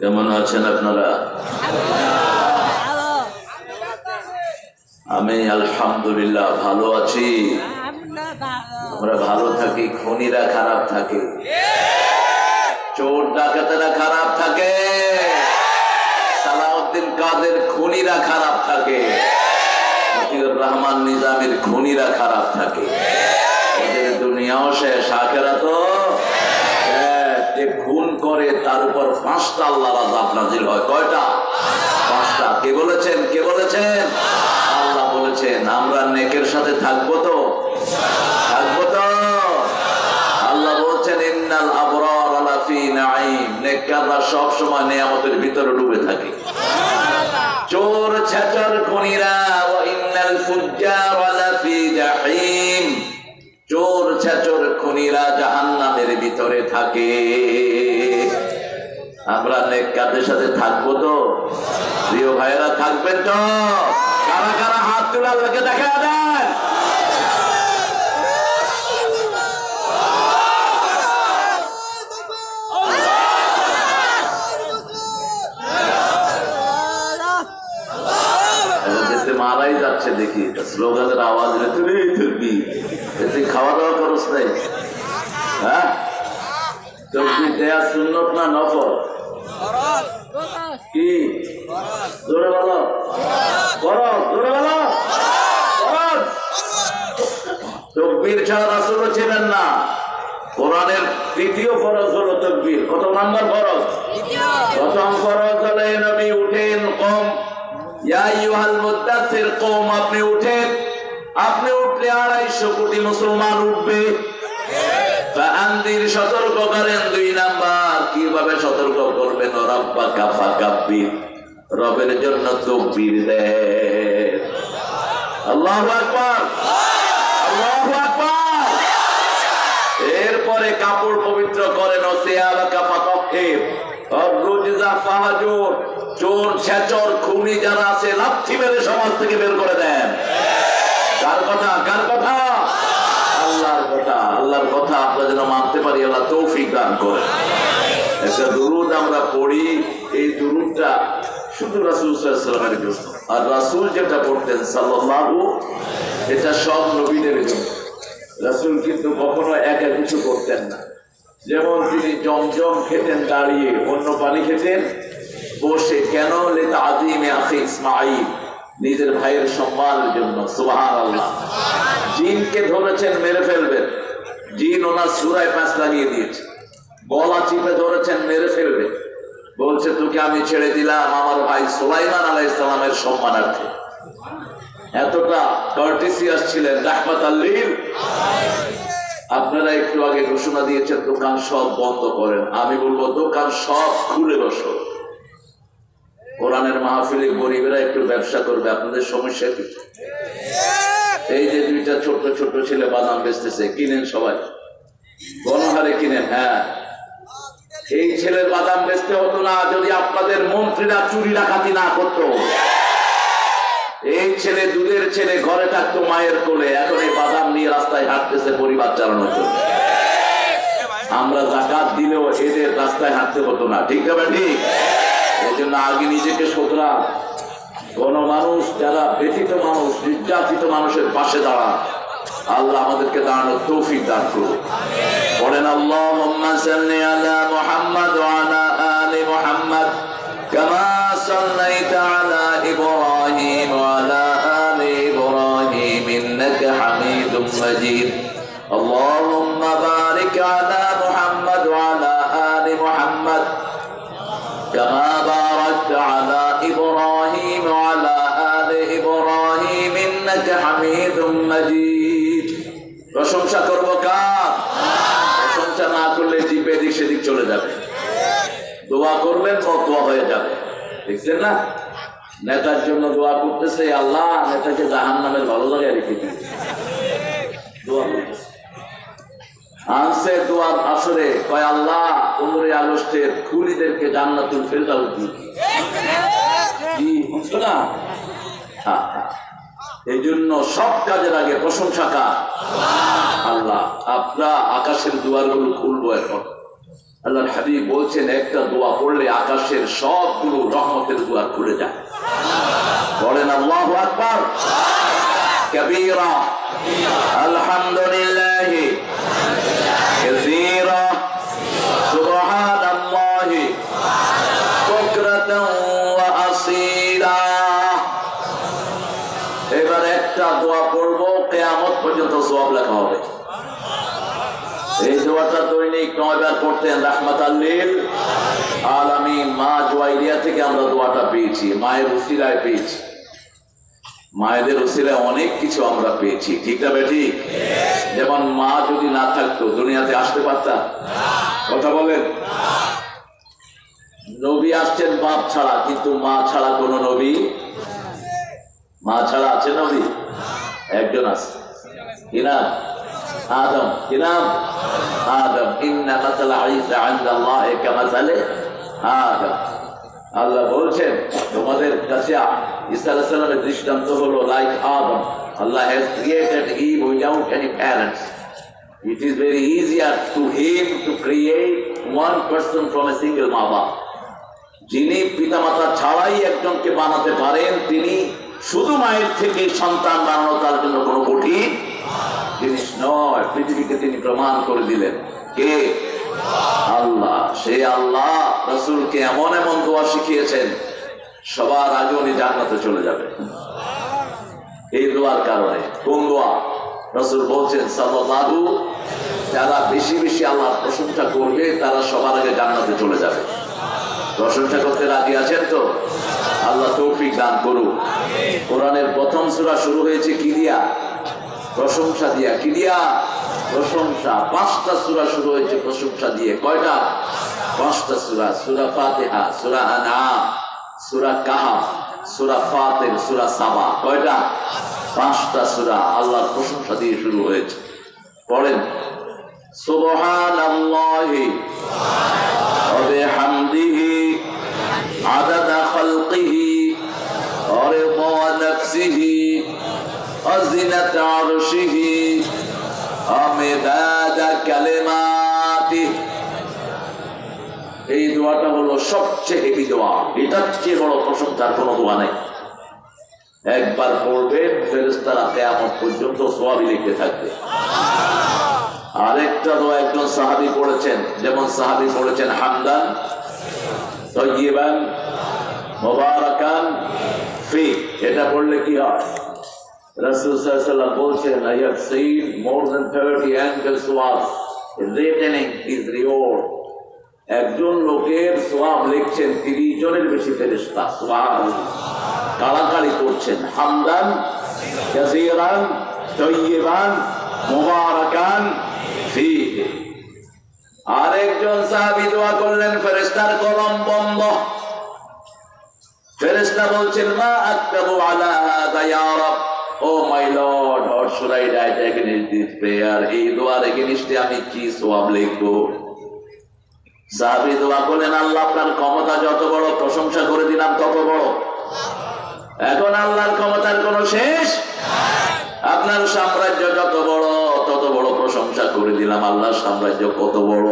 কেমন আছেন আপনারা? আমি আলহামদুলিল্লাহ ভালো আছি। আমরা ভালো থাকি খনিরা খারাপ থাকে। চোর ডাকাতেরা খারাপ থাকে। সালাউদ্দিন কাদের খনিরা খারাপ থাকে। রহমান নিজামের খনিরা খারাপ থাকে। ওদের দুনিয়াও শেষ আখেরা তো করে তার উপর পাঁচটা আল্লাহ আজাব নাজিল হয়। কয়টা? পাঁচটা। কে বলেছেন? কে বলেছেন? আল্লাহ বলেছেন, আমরা নেকের সাথে থাকব তো। থাকব তো। আল্লাহ বলছেন, ইন্নাল আবরার নেককাররা সব সময় নিয়ামতের ভিতরে ডুবে থাকে। চোর, ছাচর, খুনিরা, ওয়া ইন্নাল ফুজ্জার জাহিম। চোর, ছাচর, খুনিরা জাহান্নামের ভিতরে থাকে। আমরা সাথে থাকব তো। প্রিয় ভাইয়েরা, থাকবেন তো? কারা কারা হাত তোলা লোকে দেখা দেন। মারাই যাচ্ছে দেখি স্লোগানের আওয়াজ খাওয়া দাওয়া হ্যাঁ? না কি? জোরে বলো। করো জোরে বলো। করো। তকবীর ছাড়া রাসূল ছিলেন না। কোরআনের তৃতীয় ফরজ হলো তকবীর। কত নাম্বার ফরজ? প্রথম ফরজ হলো এই নবী উঠেন কম। ইয়া আইয়ুহাল কম আপনি উঠেন। আপনি উঠলে আড়াইশো কোটি মুসলমান উঠবে। ফাআনদির সতর্ক করেন দুই নাম্বার। কীভাবে সতর্ক করবেন? রাব্বা কাফা কাব্বির রবের জন্য তকবীর দেন আল্লাহু আকবার। আল্লাহু আকবার। এরপরে কাপড় পবিত্র করেন ও সিয়াবা কাফা তকহির অরুজা ফাহাজুর। চোর ছেচর খুনি যারা আছে, লাথি মেরে সমাজ থেকে বের করে দেন। কার কথা? কার কথা? আল্লাহর কথা। আল্লাহর কথা আমরা যেন মানতে পারি, আল্লাহ তৌফিক দান করে একটা দুরুদ আমরা পড়ি, এই দুরুদটা শুধু রাসুল সাল্লামের জন্য। আর রাসুল যেটা পড়তেন সাল্লাল্লাহু, এটা সব নবীদের জন্য। রাসুল কিন্তু কখনো একা কিছু করতেন না। যেমন তিনি জমজম খেতেন, দাঁড়িয়ে অন্য পানি খেতেন, বসে কেন? লেতা আজিমে আখি ইসমাইল নিজের ভাইয়ের সম্মানের জন্য সুবাহান আল্লাহ জিনকে ধরেছেন, মেরে ফেলবেন। জিন ওনার সুরায় প্যাঁচ লাগিয়ে দিয়েছে। গলা চিপে ধরেছেন, মেরে ফেলবে। বলছে, তোকে আমি ছেড়ে দিলাম আমার ভাই সুলাইমান আলাহ ইসলামের সম্মানার্থে। এতটা কর্টিসিয়াস ছিলেন, রাহমাত আল্লির আপনারা একটু আগে ঘোষণা দিয়েছেন, দোকান সব বন্ধ করেন। আমি বলব, দোকান সব খুলে বসো। কোরআনের মাহফিলে গরিবেরা একটু ব্যবসা করবে, আপনাদের সমস্যা কি? এই যে দুইটা ছোট ছোট ছেলে বাদাম বেচতেছে, কিনেন সবাই? গণহারে কিনেন হ্যাঁ। এই ছেলের বাদাম বেচতে হতো না যদি আপনাদের মন্ত্রীরা চুরি ডাকাতি না করতো। এই ছেলে দুধের ছেলে ঘরে থাকতো মায়ের কোলে এখন এই বাদাম নিয়ে রাস্তায় হাঁটতেছে পরিবার চালানোর জন্য। আমরা জাকাত দিলেও এদের রাস্তায় হাঁটতে হতো না ঠিক না ঠিক। এই জন্য আগে নিজেকে শোধরা। কোন মানুষ যারা ব্যথিত মানুষ নির্যাতিত মানুষের পাশে দাঁড়া। আল্লাহ আমাদেরকে দাঁড়ানোর তৌফিক দান করুন পড়েন আল্লাহুম্মা সাল্লি আলা মুহাম্মাদ ওয়া আলা আলি মুহাম্মাদ কামা সাল্লাইতা আলা ইব্রাহিম ওয়া আলা আলি ইব্রাহিম ইন্নাকা হামিদুম মাজিদ اللهم بارك على محمد وعلى آل محمد كما باركت على إبراهيم وعلى آل إبراهيم إنك حميد مجيد প্রশংসা করবো চলে যাবে। দোয়া করবেন ফতোয়া হয়ে যাবে। দেখছেন না? নেতার জন্য দোয়া করতেছে, আল্লাহ নেতাকে জাহান নামের ভালো জায়গায় রেখে দিয়েছে। দোয়া দোয়ার আসরে, কয় আল্লাহ, পনেরোই আগস্টের খুনিদেরকে জান্নাতুল ফেরদাউস দিন। কি বুঝছ না। এই জন্য সব কাজের আগে প্রশংসা কার? আল্লাহ। আপনার আকাশের দুয়ারগুলো খুলবো এখন। আল্লাহর হাবিব বলছেন, একটা দোয়া পড়লে আকাশের সবগুলো রহমতের দুয়ার খুলে যায়। বলেন আকবার। আলহামদুলিল্লাহ। এবার একটা দোয়া পড়ব, কেয়ামত পর্যন্ত সব লেখা হবে। দৈনিক রাহমাত আল্লিল মা জোয়াইরিয়া থেকে আমরা দোয়াটা পেয়েছি, মায়ের পেয়েছি। মায়েদের অনেক কিছু আমরা পেয়েছি, ঠিক না বেটি? যেমন মা যদি না থাকতো, দুনিয়াতে আসতে পারতাম কথা বলেন? নবী আসছেন বাপ ছাড়া, কিন্তু মা ছাড়া কোন নবী? মা ছাড়া আছে নবী? একজন আছে। কি নাম? আদম। কি নাম? আদম। ইন্না কামাসালে আদম। আল্লাহ বলছেন, তোমাদের কাছে ঈসা দৃষ্টান্ত হলো like Adam. Allah has created Eve without any parents. It is very easier to him to create one person from a single mother. যিনি পিতামাতা ছাড়াই একজনকে বানাতে পারেন, তিনি শুধু মায়ের থেকে সন্তান বানানো তার জন্য কোনো কঠিন নয়, পৃথিবীকে তিনি প্রমাণ করে দিলেন। কে? আল্লাহ। আল্লাহ রসুলকে এমন এমন দোয়া শিখিয়েছেন, সবার আগে উনি জান্নাতে চলে যাবে এই দোয়ার কারণে কোন দোয়া? রসুল বলছেন সাল্লাহু যারা বেশি বেশি আল্লাহর প্রশংসা করবে, তারা সবার আগে জান্নাতে চলে যাবে। প্রশংসা করতে রাজি আছেন তো? আল্লাহ তৌফিক দান করুক। কোরআনের প্রথম সূরা শুরু হয়েছে কি দিয়া? প্রশংসা দিয়া কি দিয়া? প্রশংসা। পাঁচটা সূরা শুরু হয়েছে প্রশংসা দিয়ে। কয়টা? পাঁচটা সূরা। সূরা ফাতিহা, সূরা আনআম, সূরা কাহাফ, সূরা ফাতির সূরা সাবা। কয়টা? পাঁচটা সূরা আল্লাহর প্রশংসা দিয়ে শুরু হয়েছে। পড়েন। সুবহানাল্লাহি ওয়া আদাদা খালকিহি, ওয়া রিদা এই দোয়াটা হলো সবচেয়ে হেভি দোয়া। এটার চেয়ে বড় প্রশংসার কোনো দোয়া নেই। একবার পড়বে ফেরেস্তারা কেয়ামত পর্যন্ত সোয়াবি লিখতে থাকবে। আরেকটা দোয়া একজন সাহাবি পড়েছেন, যেমন সাহাবি পড়েছেন হামদান তৈবান মোবারকান ফি এটা পড়লে কি হয়? রাসূল সাল্লাল্লাহু আলাইহি ওয়াসাল্লাম বলছেন I have seen more than 30 angels who are retaining his reward একজন লোকের সোয়াব লিখছেন তিরিশ জনের বেশি ফেরেস্তা সোয়াব কালাকালি করছেন হামদান কাসীরান তৈবান মুবারাকান ফিহি আরেকজন সাহাবী দোয়া করলেন ফেরেশতার কলম বন্ধ ফেরেশতা বলছেন মা আকতাবু আলা হাদা ইয়া রাব O my lord what should I write against this prayer এই দোয়ার এগেইনস্টে আমি কি সওয়াব লিখব? সাহাবী দোয়া করলেন আল্লাহ, আপনার ক্ষমতা যত বড়, প্রশংসা করে দিলাম তত বড়। এখন আল্লাহর ক্ষমতার কোনো শেষ? আপনার সাম্রাজ্য যত বড়, তত বড় প্রশংসা করে দিলাম, আল্লাহর সাম্রাজ্য কত বড়।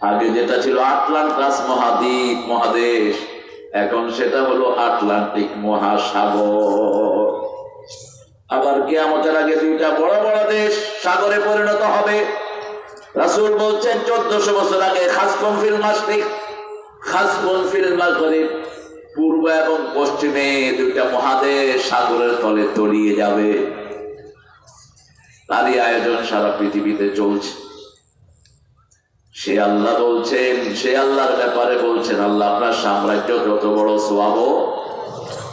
আগে যেটা ছিল আটলান্টাস মহাদ্বীপ, মহাদেশ, এখন সেটা হলো আটলান্টিক মহাসাগর। আবার কেয়ামতের আগে দুইটা বড় বড় দেশ সাগরে পরিণত হবে। রাসূল বলছেন, চোদ্দশো বছর আগে খাসকম ফিল মাসরিক খাসকম ফিল মাগরিব, পূর্ব এবং পশ্চিমে দুইটা মহাদেশ সাগরের তলে তলিয়ে যাবে। তারই আয়োজন সারা পৃথিবীতে চলছে। সে আল্লাহ বলছেন, সে আল্লাহর ব্যাপারে বলছেন, আল্লাহ আপনার সাম্রাজ্য যত বড় সোয়াব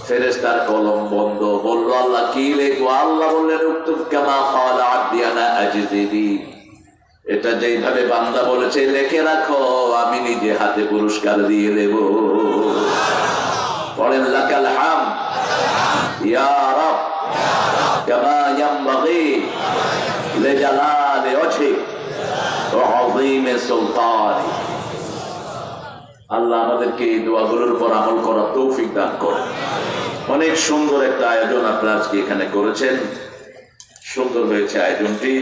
ফেরেস্তার কলম বন্ধ। বলল, আল্লাহ কি লেখো? আল্লাহ বললেন উক্তুব কামা খাওয়ালা আদিয়ানা আজিদিদি এটা যেইভাবে বান্দা বলেছে, লেখে রাখো, আমি নিজে হাতে পুরস্কার দিয়ে দেব। পড়েন লাকাল হাম ইয়া রব। কামা ইয়ামবাগি লিজালালি ওয়াজহিক ওয়া আযীমি সুলতানি। আল্লাহ আমাদেরকে এই দোয়াগুলোর উপর আমল করার তৌফিক দান করে অনেক সুন্দর একটা আয়োজন আপনারা আজকে এখানে করেছেন। সুন্দর হয়েছে আয়োজনটি।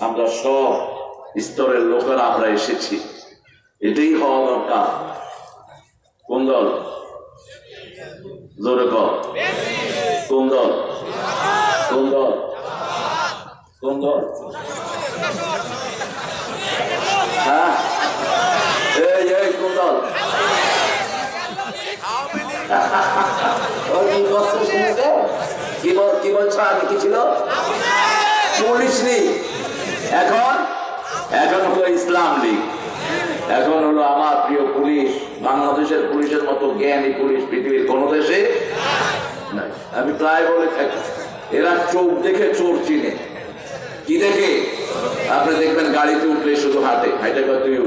আমরা সব স্তরের লোকেরা আমরা এসেছি। এটাই হওয়া দরকার। কোন দল? জোরে কর কোন দল? কোন দল? কোন দল? হ্যাঁ? এই এই কোন দল কি বলছো? আগে কি ছিল? Police league. এখন? এখন হলো ইসলাম লীগ। এখন হলো আমার প্রিয় পুলিশ, বাংলাদেশের পুলিশের মতো জ্ঞানী পুলিশ পৃথিবীর কোন দেশে আমি প্রায় বলে থাকি, এরা চোখ দেখে চোর চিনে। কি দেখে? আপনি দেখবেন গাড়িতে উঠলে শুধু হাতে হাইটা তুইও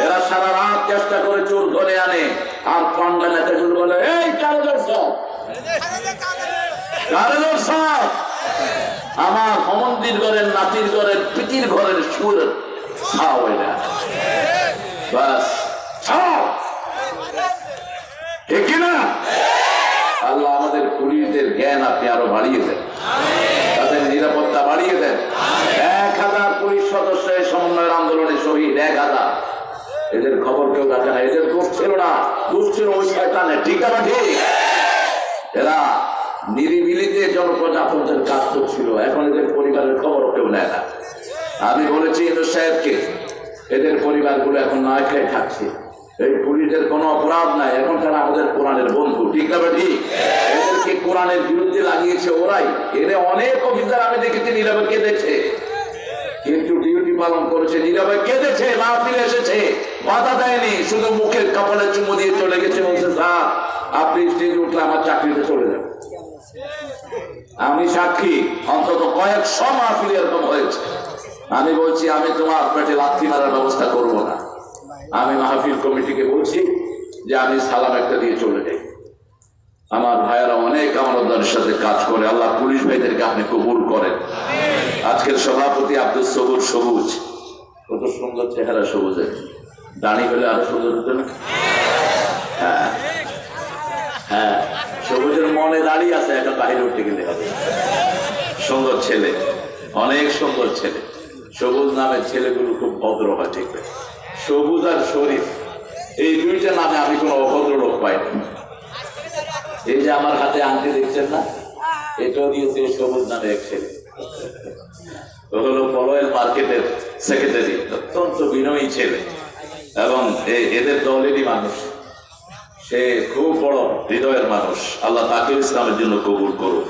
এরা সারা রাত চেষ্টা করে চোর ধরে আনে, আর পান্ডা নেতাগুলো বলে এই আমার হমন্দির ঘরের নাতির ঘরের পিটির ঘরের সুর আল্লাহ আমাদের পুলিশদের জ্ঞান আপনি আরও বাড়িয়ে দেন। তাদের নিরাপত্তা বাড়িয়ে দেন। এক হাজার পুলিশ সদস্য সমন্বয়ের আন্দোলনে শহীদ, এক হাজার। এদের খবর কেউ রাখে না এদের দোষ ছিল না। দোষ ছিল ওই শয়তানের ঠিক আছে ঠিক এরা নিরিবিলিতে জনপ্রজাতন্ত্রের কাজ করছিল। এখন এদের পরিবারের খবর কেউ নেয় না। আমি বলেছি এদের সাহেবকে, এদের পরিবারগুলো এখন না খেয়ে থাকছে এই পুলিশের কোনো অপরাধ নাই। এখন তারা আমাদের কোরআনের বন্ধু, ঠিক না ঠিক এদেরকে কোরআনের বিরুদ্ধে লাগিয়েছে ওরাই। এদের অনেক অফিসার আমি দেখেছি নীরবে কেঁদেছে কিন্তু পালন করেছে, নীরবে কেঁদেছে মাহফিল এসেছে, বাধা দেয়নি, শুধু মুখের কপালে চুমু দিয়ে চলে গেছে বলছে, স্যার, আপনি স্টেজে উঠলে আমার চাকরিতে চলে যাবে আমি সাক্ষী, অন্তত কয়েকশো মাহফিল এরকম হয়েছে। আমি বলছি, আমি তোমার পেটে লাথি মারার ব্যবস্থা করব না। আমি মাহফিল কমিটিকে বলছি যে, আমি সালাম একটা দিয়ে চলে যাই। আমার ভাইয়েরা অনেক আমানতদারের সাথে কাজ করে। আল্লাহ পুলিশ ভাইদেরকে আপনি কবুল করেন। আজকের সভাপতি আব্দুল সবুজ সবুজ। কত সুন্দর চেহারা সবুজের দাঁড়ি হলে আরও সুন্দর হতো না? হ্যাঁ। হ্যাঁ। সবুজের মনে দাঁড়িয়ে আছে একটা বাইরে উঠতে গেলে। হবে সুন্দর ছেলে। অনেক সুন্দর ছেলে। সবুজ নামের ছেলেগুলো খুব ভদ্র হয় দেখবে। সবুজ আর শরীফ। এই দুইটা নামে আমি কোনো অভদ্র লোক পাইনি। এই যে আমার হাতে আংটি দেখছেন না, এটাও দিয়েছে সবুজ নামে এক ছেলে। হলো পলয়ের মার্কেটের সেক্রেটারি অত্যন্ত বিনয়ী ছেলে। এবং এদের দলেরই মানুষ। সে খুব বড় হৃদয়ের মানুষ। আল্লাহ তাকে ইসলামের জন্য কবুল করুক।